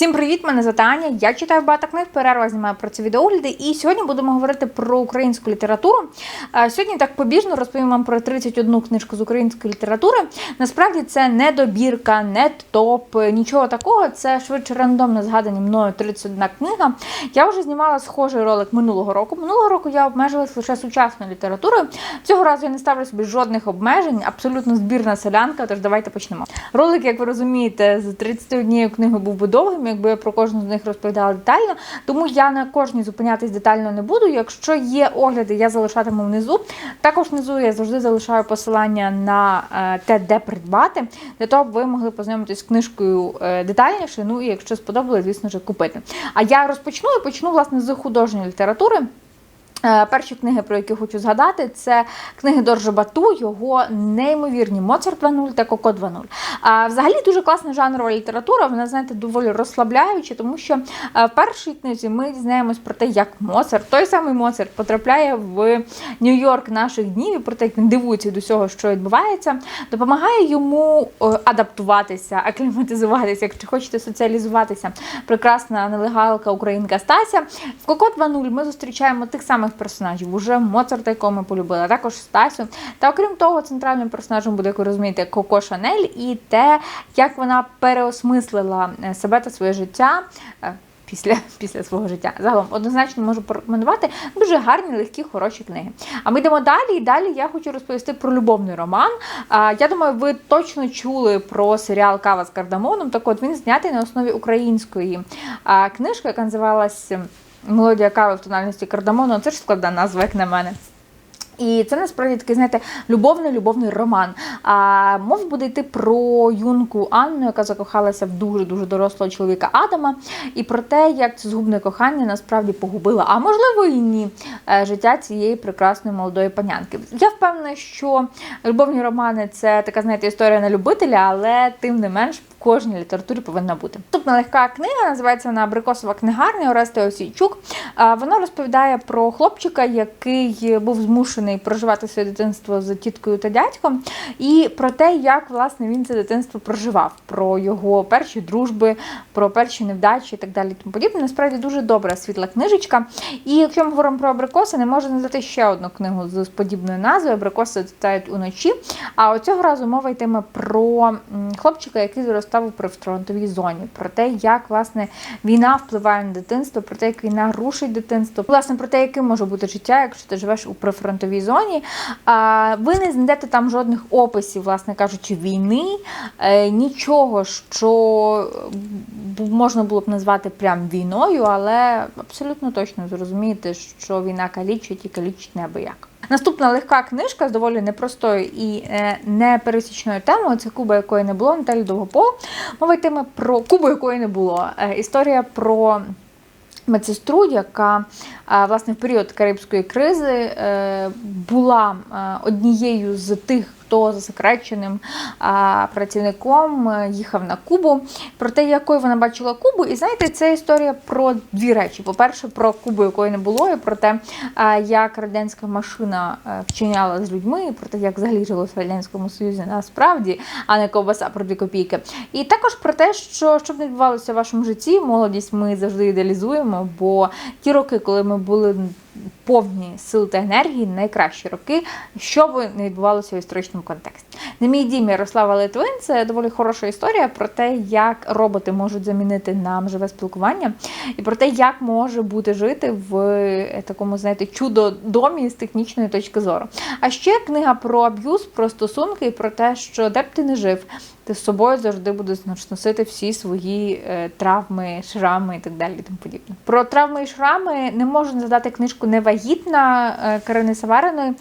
Всім привіт! Мене звати Аня. Я читаю багато книг, перерва знімаю про це відеогляди. І сьогодні будемо говорити про українську літературу. Сьогодні так побіжно розповім вам про 31 книжку з української літератури. Насправді це не добірка, не топ, нічого такого. Це швидше рандомно згадані мною 31 книга. Я вже знімала схожий ролик минулого року. Минулого року я обмежилась лише сучасною літературою. Цього разу я не ставлю собі жодних обмежень, абсолютно збірна селянка. Тож давайте почнемо. Ролик, як ви розумієте, з 31 книгою був би довгим, якби я про кожну з них розповідала детально. Тому я на кожній зупинятись детально не буду. Якщо є огляди, я залишатиму внизу. Також внизу я завжди залишаю посилання на е, те, де придбати, для того, аби ви могли познайомитись з книжкою е, детальніше. Ну і якщо сподобалось, звісно ж, купити. А я розпочну і почну власне з художньої літератури. Е, Перші книги, про які хочу згадати, це книги Доржа Бату, його неймовірні Моцарт 2.0 та Коко 2.0. А взагалі дуже класна жанрова література, вона, знаєте, доволі розслабляюча, тому що е, в першій книзі ми дізнаємось про те, як Моцарт, той самий Моцарт, потрапляє в Нью-Йорк наших днів, і про те, як він дивується до всього, що відбувається, допомагає йому е, адаптуватися, акліматизуватися, якщо хочете соціалізуватися. Прекрасна нелегалка українка Стася. В Коко 2.0 ми зустрічаємо тих самих персонажів, уже Моцарта, якого ми полюбили, а також Стасю. Та окрім того, центральним персонажем буде, як ви розумієте, Коко Шанель і те, як вона переосмислила е, себе та своє життя. е, Після після свого життя загалом однозначно можу порекомендувати дуже гарні, легкі, хороші книги. А ми йдемо далі. І далі я хочу розповісти про любовний роман. А, Я думаю, ви точно чули про серіал Кава з кардамоном. Так от він знятий на основі української а, книжки, яка називалась Мелодія кави в тональності кардамону. Це ж складна назва, як на мене. І це насправді такий, знаєте, любовний любовний роман. А мова буде йти про юнку Анну, яка закохалася в дуже дуже дорослого чоловіка Адама, і про те, як це згубне кохання насправді погубило, а можливо і ні, е, життя цієї прекрасної молодої панянки. Я впевнена, що любовні романи це така, знаєте, історія на любителя, але тим не менш. Кожній літературі повинна бути. Наступна легка книга називається вона Абрикосова книгарня Орести Осійчук. Вона розповідає про хлопчика, який був змушений проживати своє дитинство з тіткою та дядьком, і про те, як власне він це дитинство проживав, про його перші дружби, про перші невдачі і так далі. Тому подібне. Насправді дуже добра світла книжечка. І якщо ми говоримо про абрикоси, не можна назвати ще одну книгу з подібною назвою Абрикоси цитають уночі. А цього разу мова йтиме про хлопчика, який зростав у прифронтовій зоні, про те, як власне війна впливає на дитинство, про те, як війна рушить дитинство, власне про те, яким може бути життя, якщо ти живеш у прифронтовій зоні. Ви не знайдете там жодних описів, власне кажучи, війни, е, нічого, що можна було б назвати прям війною, але абсолютно точно зрозумієте, що війна калічить і калічить неабияк. Наступна легка книжка з доволі непростою і е, непересічною темою. Це Куба, якої не було Наталі Довгопол. Мова йтиме про Кубу, якої не було. Е, історія про медсестру, яка е, власне в період Карибської кризи була однією з тих. Хто засекреченим а, працівником е, їхав на Кубу, про те, якою вона бачила Кубу. І знаєте, це історія про дві речі: по-перше, про Кубу, якої не було, і про те, як радянська машина е, вчиняла з людьми, і про те, як взагалі жилося в радянському союзі насправді, а не ковбаса про дві копійки. І також про те, що щоб не відбувалося в вашому житті, молодість ми завжди ідеалізуємо, бо ті роки, коли ми були повні сил та енергії, найкращі роки, що би не відбувалося в історичному контексті. На мій дім Ярослава Литвин це доволі хороша історія про те, як роботи можуть замінити нам живе спілкування, і про те, як може бути жити в е, такому, знаєте, чудо-домі з технічної точки зору. А ще книга про аб'юз, про стосунки і про те, що де б ти не жив, ти з собою завжди будеш носити всі свої е, травми, шрами і так далі. Тому подібне. Про травми і шрами не можу задати книжку Невагітна е, Карини Савариної.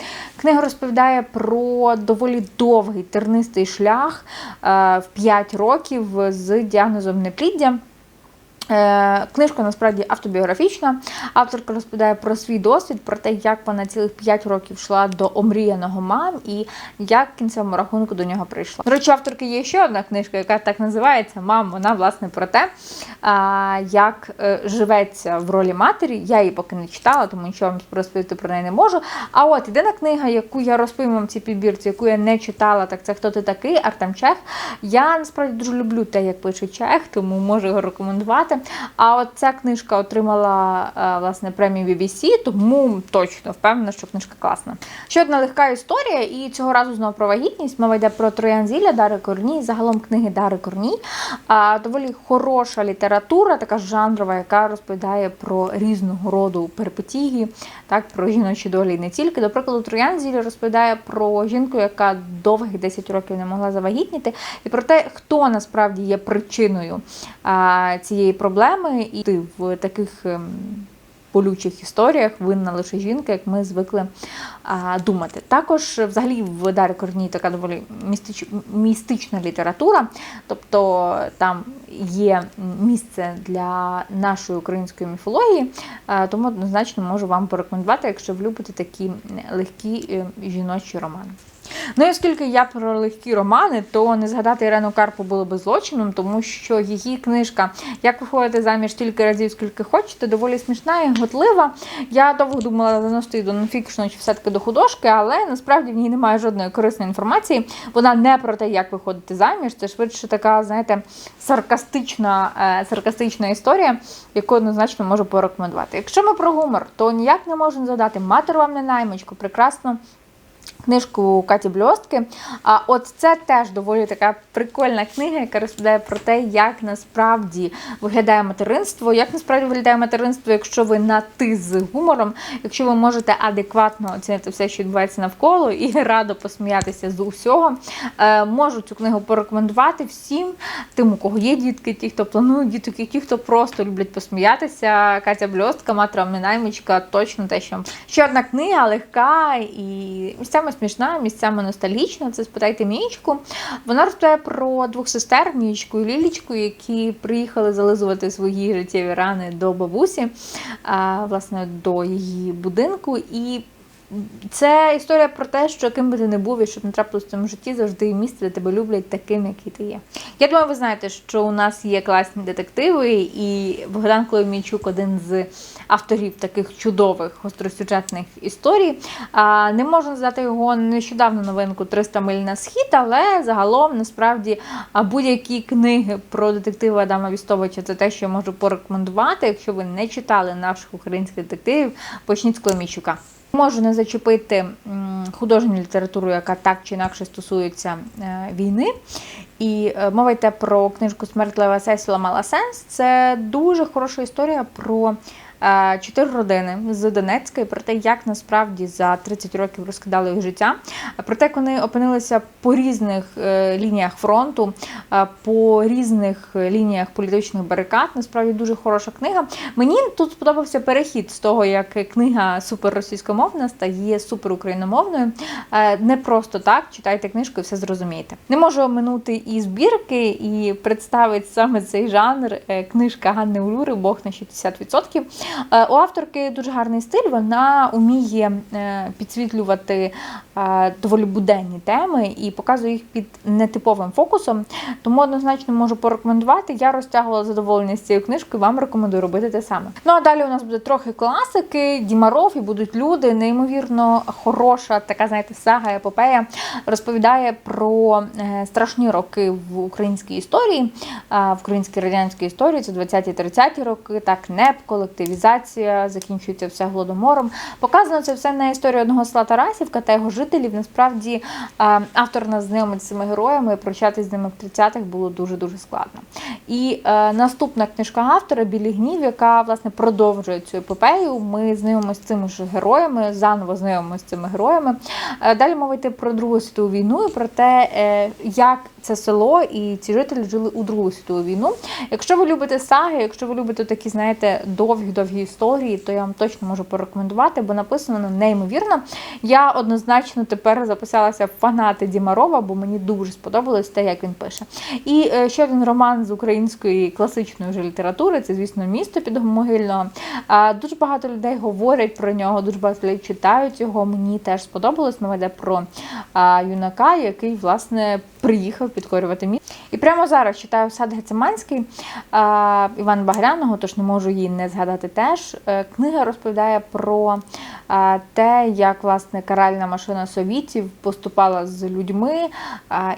Книга розповідає про доволі довгий тернистий шлях е, в 5 років з діагнозом непліддя. Е, Книжка насправді автобіографічна. Авторка розповідає про свій досвід, про те, як вона цілих 5 років йшла до омріяного мам і як в кінцевому рахунку до нього прийшла. До речі, авторки є ще одна книжка, яка так називається Мам. Вона власне про те, як е, живеться в ролі матері. Я її поки не читала, тому нічого вам розповісти про неї не можу. А от єдина книга, яку я розповім вам цій підбірці, яку я не читала, так це хто ти такий, Артем Чех. Я насправді дуже люблю те, як пише Чех, тому можу його рекомендувати. А от ця книжка отримала е, власне премію BBC, тому точно впевнена, що книжка класна. Ще одна легка історія, і цього разу знову про вагітність. Мова йде про Троян Зілля Дари Корній, загалом книги Дари Корній. Доволі хороша література, така жанрова, яка розповідає про різного роду перипетії, так, про жіночі долі і не тільки. До прикладу, Троян Зілля розповідає про жінку, яка довгих 10 років не могла завагітніти, і про те, хто насправді є причиною а, цієї проблеми, і ти в таких. ем, Болючих історіях винна лише жінка, як ми звикли а, думати. Також, взагалі, в Дарі Корній така доволі містич, містична література, тобто там є місце для нашої української міфології, а, тому однозначно можу вам порекомендувати, якщо ви любите такі легкі е, жіночі романи. Ну і оскільки я про легкі романи, то не згадати Ірену Карпу було би злочином, тому що її книжка Як виходити заміж стільки разів, скільки хочете, доволі смішна і готлива. Я довго думала заносити до нонфікшну чи все-таки до художки, але насправді в ній немає жодної корисної інформації. Вона не про те, як виходити заміж. Це швидше така, знаєте, саркастична, е, саркастична історія, яку однозначно можу порекомендувати. Якщо ми про гумор, то ніяк не можу не згадати матер вам не наймичку, прекрасно книжку Каті Бльостки. А от це теж доволі така прикольна книга, яка розповідає про те, як насправді виглядає материнство, як насправді виглядає материнство, якщо ви на ти з гумором, якщо ви можете адекватно оцінити все, що відбувається навколо, і радо посміятися з усього. Е, можу цю книгу порекомендувати всім, тим, у кого є дітки, ті, хто планують діток, і ті, хто просто люблять посміятися. Катя Бльостка, матра наймичка, точно те, що ще одна книга легка і місцями смішна, місцями ностальгічна. Це спитайте Мічку. Вона розповідає про двох сестер, Мічку і Лілічку, які приїхали зализувати свої життєві рани до бабусі, власне, до її будинку. І це історія про те, що ким би ти не був і щоб не трапилось в цьому житті, завжди є місце, де тебе люблять таким, який ти є. Я думаю, ви знаєте, що у нас є класні детективи, і Богдан Клоймійчук один з авторів таких чудових гостросюжетних історій. Не можу назвати його нещодавно новинку «300 миль на схід, але загалом насправді будь-які книги про детектива Адама Вістовича це те, що я можу порекомендувати. Якщо ви не читали наших українських детективів, почніть з Клоймійчука. Можу не зачепити художню літературу, яка так чи інакше стосується е, війни. І е, мова йде про книжку Смертлива Сесіла мала сенс. Це дуже хороша історія про чотири родини з Донецька і про те, як насправді за 30 років розкидали їх життя. Про те, як вони опинилися по різних е, лініях фронту, е, по різних лініях політичних барикад. Насправді дуже хороша книга. Мені тут сподобався перехід з того, як книга суперросійськомовна стає суперукраїномовною. Е, Не просто так читайте книжку і все зрозумієте. Не можу оминути і збірки, і представити саме цей жанр. Е, Книжка Ганни Улюри Бог на 60%. Е, У авторки дуже гарний стиль. Вона уміє е, підсвітлювати е, доволі буденні теми і показує їх під нетиповим фокусом. Тому однозначно можу порекомендувати. Я розтягувала задоволення з цією книжкою. Вам рекомендую робити те саме. Ну а далі у нас буде трохи класики, Дімаров і будуть люди. Неймовірно хороша така, знаєте, сага епопея розповідає про страшні роки в українській історії, в українській радянській історії. Це 20-30 роки. Так, НЕП, колективізація, закінчується все голодомором. Показано це все на історії одного села Тарасівка та його жителів. Насправді автор нас знайомить з цими героями. і Прощатись з ними в 30-х було дуже дуже складно. І е, наступна книжка автора Білі гнів, яка власне продовжує цю епопею. Ми знайомимося з цими ж героями, заново знайомимося з цими героями. Е, далі мова йде про Другу світову війну і про те, е, як це село, і ці жителі жили у Другу світову війну. Якщо ви любите саги, якщо ви любите такі, знаєте, довгі-довгі історії, то я вам точно можу порекомендувати, бо написано неймовірно. Я однозначно тепер записалася в фанати Дімарова, бо мені дуже сподобалось те, як він пише. І е, ще один роман з української класичної вже літератури це, звісно, місто під Могильного. Дуже багато людей говорять про нього, дуже багато людей читають його. Мені теж сподобалось. Мова йде про юнака, який власне приїхав підкорювати місто. І прямо зараз читаю сад Гециманський Івана Багряного, тож не можу її не згадати теж. Е, Книга розповідає про те, як власне каральна машина совітів поступала з людьми,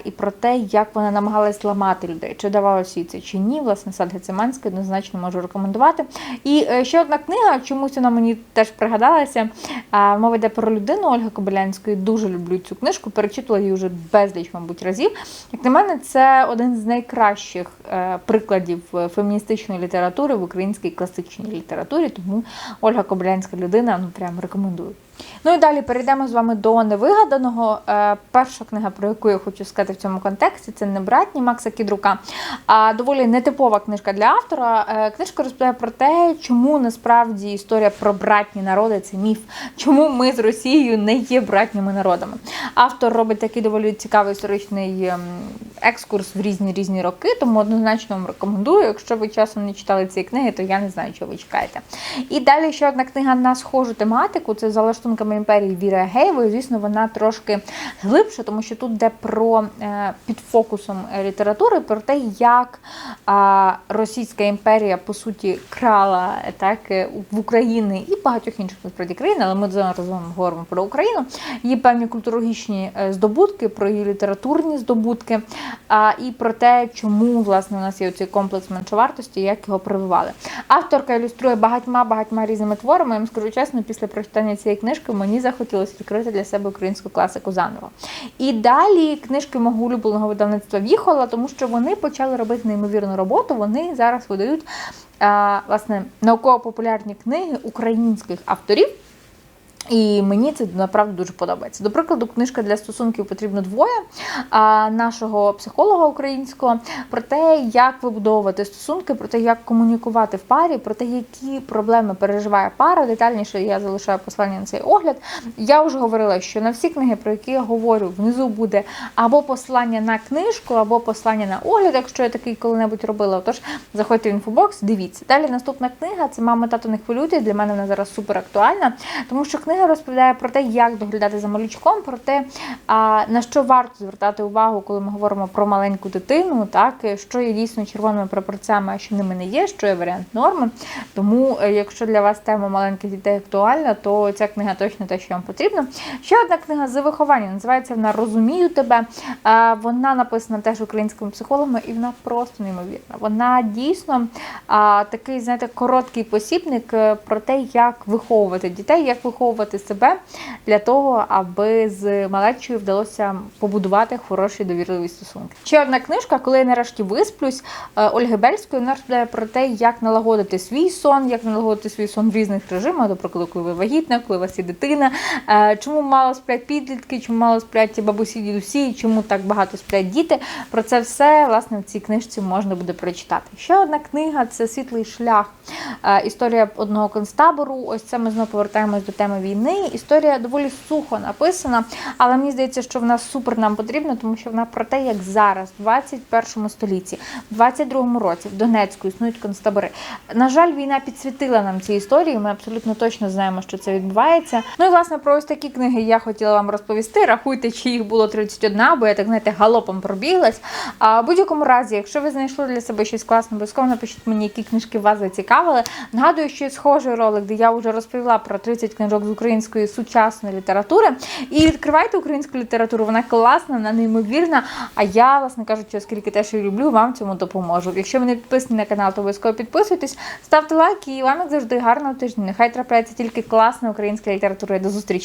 і про те, як вона намагалась ламати людей. Чи давалося їй це чи ні. Власне, сад Гециманський однозначно можу рекомендувати. І е, ще одна книга, чомусь вона мені теж пригадалася. Мова йде про людину Ольги Кобилянської. Дуже люблю цю книжку. Перечитувала її вже безліч, мабуть, разів. Як на мене, це один з найкращих е, прикладів е, феміністичної літератури в українській класичній літературі. Тому Ольга Коблянська людина, ну прям рекомендую. Ну і далі перейдемо з вами до невигаданого. Е, перша книга, про яку я хочу сказати в цьому контексті, це «Небратні» Макса Кідрука. А доволі нетипова книжка для автора. Е, книжка розповідає про те, чому насправді історія про братні народи це міф, чому ми з Росією не є братніми народами. Автор робить такий доволі цікавий історичний ем, екскурс в різні різні роки, тому однозначно вам рекомендую. Якщо ви часом не читали цієї книги, то я не знаю, чого ви чекаєте. І далі ще одна книга на схожу тематику. Це за лаштунками імперії Віри Агеєвої. Звісно, вона трошки глибша, тому що тут йде про е, під фокусом е, літератури, про те, як Російська імперія по суті крала так е, в Україні і багатьох інших насправді країн, але ми зараз говоримо про Україну. Є певні культурологічні здобутки, про її літературні здобутки, і про те, чому власне у нас є цей комплекс меншовартості, як його прививали. Авторка ілюструє багатьма багатьма різними творами. Я вам скажу чесно, після прочитання цієї книжки мені захотілося відкрити для себе українську класику заново. І далі книжки мого улюбленого видавництва Віхола, тому що вони почали робити неймовірну роботу. Вони зараз видають власне науково-популярні книги українських авторів. І мені це направду дуже подобається. До прикладу, книжка для стосунків потрібно двоє нашого психолога українського про те, як вибудовувати стосунки, про те, як комунікувати в парі, про те, які проблеми переживає пара. Детальніше я залишаю послання на цей огляд. Я вже говорила, що на всі книги, про які я говорю, внизу буде або послання на книжку, або послання на огляд, якщо я такий коли-небудь робила. Тож заходьте в інфобокс, дивіться. Далі наступна книга це мама тато не хвилюйте. Для мене вона зараз супер актуальна, тому що книга розповідає про те, як доглядати за малючком, про те, на що варто звертати увагу, коли ми говоримо про маленьку дитину, так що є дійсно червоними прапорцями, а що ними не є, що є варіант норми. Тому, е, якщо для вас тема маленьких дітей актуальна, то ця книга точно те, що вам потрібно. Ще одна книга з виховання називається вона Розумію тебе. Вона написана теж українськими психологами, і вона просто неймовірна. Вона дійсно такий, знаєте, короткий посібник е, про те, як виховувати дітей, як виховувати себе для того, аби з малечою вдалося побудувати хороші довірливі стосунки. Ще одна книжка, коли я нарешті висплюсь е, Ольги Бельської, вона розповідає про те, як налагодити свій сон, як налагодити свій сон в різних режимах, до прикладу, коли ви вагітна, коли у вас є дитина, е, чому мало сплять підлітки, чому мало сплять бабусі, дідусі, чому так багато сплять діти. Про це все власне в цій книжці можна буде прочитати. Ще одна книга це Світлий шлях. Е, Історія одного концтабору. Ось це ми знову повертаємось до теми. Історія доволі сухо написана, але мені здається, що вона супер нам потрібна, тому що вона про те, як зараз, в 21 столітті, в 22 році, в Донецьку існують концтабори. На жаль, війна підсвітила нам ці історії. Ми абсолютно точно знаємо, що це відбувається. Ну і власне про ось такі книги я хотіла вам розповісти. Рахуйте, чи їх було 31, бо я так знаєте, галопом пробіглась. А в будь-якому разі, якщо ви знайшли для себе щось класне, обов'язково напишіть мені, які книжки вас зацікавили. Нагадую, що є схожий ролик, де я вже розповіла про 30 книжок з української сучасної літератури. І відкривайте українську літературу, вона класна, вона неймовірна. А я, власне кажучи, оскільки теж її люблю, вам цьому допоможу. Якщо ви не підписані на канал, то обов'язково підписуйтесь, ставте лайки і вам як завжди гарного тижня. Нехай трапляється тільки класна українська література. До зустрічі!